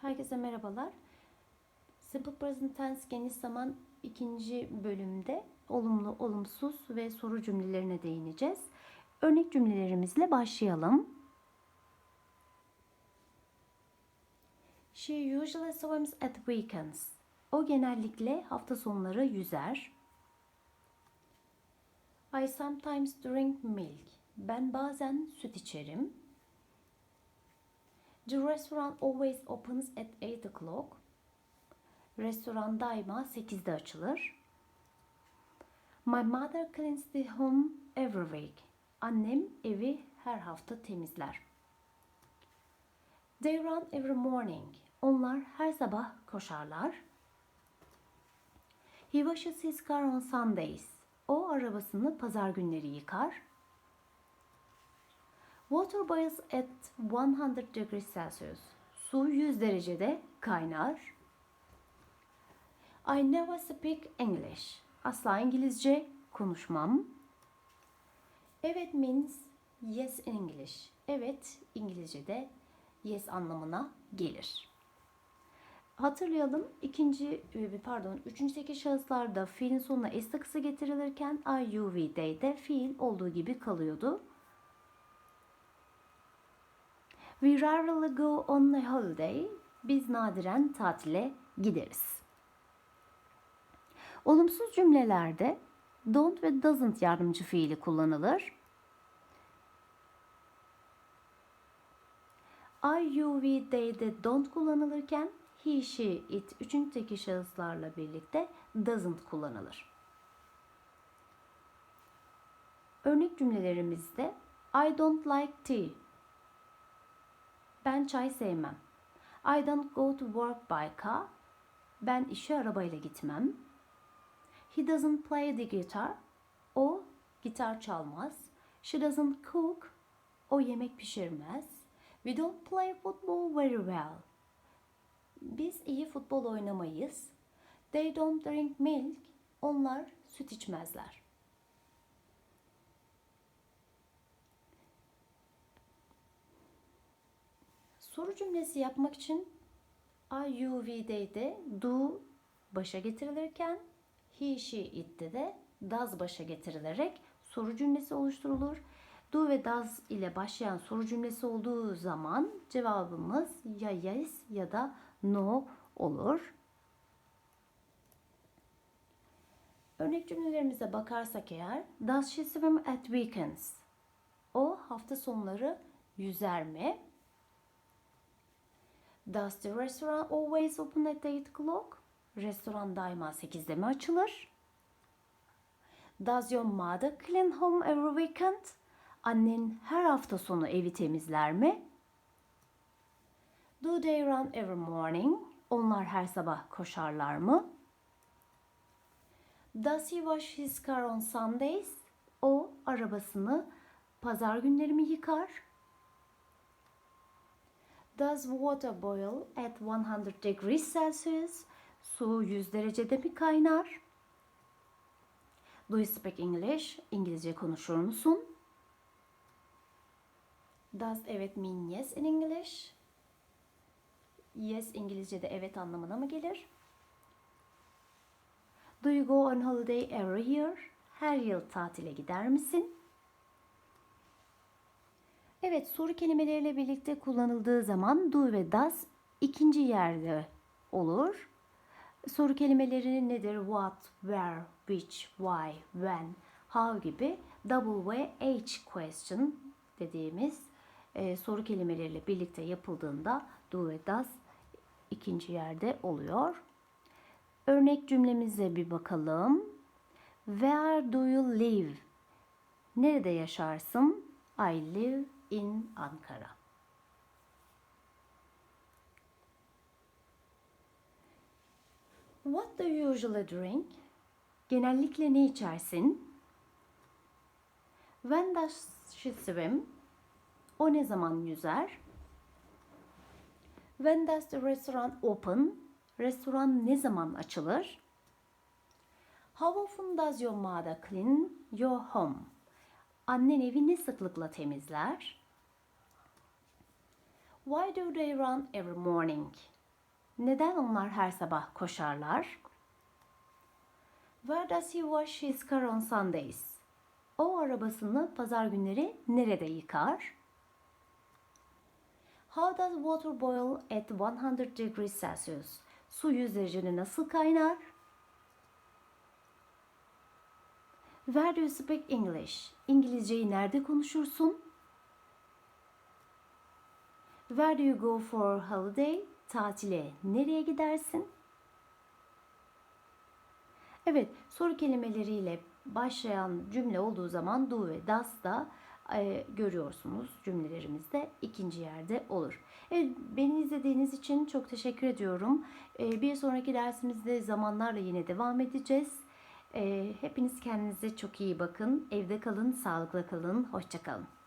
Herkese merhabalar. Simple Present Tense geniş zaman ikinci bölümde olumlu, olumsuz ve soru cümlelerine değineceğiz. Örnek cümlelerimizle başlayalım. She usually swims at weekends. O genellikle hafta sonları yüzer. I sometimes drink milk. Ben bazen süt içerim. The restaurant always opens at 8 o'clock. Restoran daima 8'de açılır. My mother cleans the home every week. Annem evi her hafta temizler. They run every morning. Onlar her sabah koşarlar. He washes his car on Sundays. O arabasını pazar günleri yıkar. Water boils at 100 degrees Celsius. Su 100 derecede kaynar. I never speak English. Asla İngilizce konuşmam. Evet means yes in English. Evet İngilizce'de yes anlamına gelir. Hatırlayalım ikinci e, pardon üçüncü teki şahıslarda fiilin sonuna s takısı getirilirken I, you, we, they'de fiil olduğu gibi kalıyordu. We rarely go on a holiday. Biz nadiren tatile gideriz. Olumsuz cümlelerde don't ve doesn't yardımcı fiili kullanılır. I, you, we, they'de don't kullanılırken he, she, it üçüncü teki şahıslarla birlikte doesn't kullanılır. Örnek cümlelerimizde I don't like tea. Ben çay sevmem. I don't go to work by car. Ben işe arabayla gitmem. He doesn't play the guitar. O gitar çalmaz. She doesn't cook. O yemek pişirmez. We don't play football very well. Biz iyi futbol oynamayız. They don't drink milk. Onlar süt içmezler. Soru cümlesi yapmak için I, you, we, they'de do başa getirilirken he, she, it'te de does başa getirilerek soru cümlesi oluşturulur. Do ve does ile başlayan soru cümlesi olduğu zaman cevabımız ya yes ya da no olur. Örnek cümlelerimize bakarsak eğer Does she swim at weekends? O hafta sonları yüzer mi? Does the restaurant always open at 8 o'clock? Restoran daima 8'de mi açılır? Does your mother clean home every weekend? Annen her hafta sonu evi temizler mi? Do they run every morning? Onlar her sabah koşarlar mı? Does he wash his car on Sundays? O arabasını pazar günleri mi yıkar? Does water boil at 100 degrees Celsius? Su 100 derecede mi kaynar? Do you speak English? İngilizce konuşur musun? Does evet mean yes in English? Yes İngilizce'de evet anlamına mı gelir? Do you go on holiday every year? Her yıl tatile gider misin? Evet, soru kelimeleriyle birlikte kullanıldığı zaman do ve does ikinci yerde olur. Soru kelimeleri nedir? What, where, which, why, when, how gibi ve H question dediğimiz e, soru kelimeleriyle birlikte yapıldığında do ve does ikinci yerde oluyor. Örnek cümlemize bir bakalım. Where do you live? Nerede yaşarsın? I live in Ankara. What do you usually drink? Genellikle ne içersin? When does she swim? O ne zaman yüzer? When does the restaurant open? Restoran ne zaman açılır? How often does your mother clean your home? Annen evi ne sıklıkla temizler? Why do they run every morning? Neden onlar her sabah koşarlar? Where does he wash his car on Sundays? O arabasını pazar günleri nerede yıkar? How does water boil at 100 degrees Celsius? Su 100 derecede nasıl kaynar? Where do you speak English? İngilizceyi nerede konuşursun? Where do you go for holiday? Tatile nereye gidersin? Evet, soru kelimeleriyle başlayan cümle olduğu zaman do ve das da e, görüyorsunuz cümlelerimizde ikinci yerde olur. Evet, beni izlediğiniz için çok teşekkür ediyorum. E, bir sonraki dersimizde zamanlarla yine devam edeceğiz. E, hepiniz kendinize çok iyi bakın. Evde kalın, sağlıklı kalın. Hoşçakalın.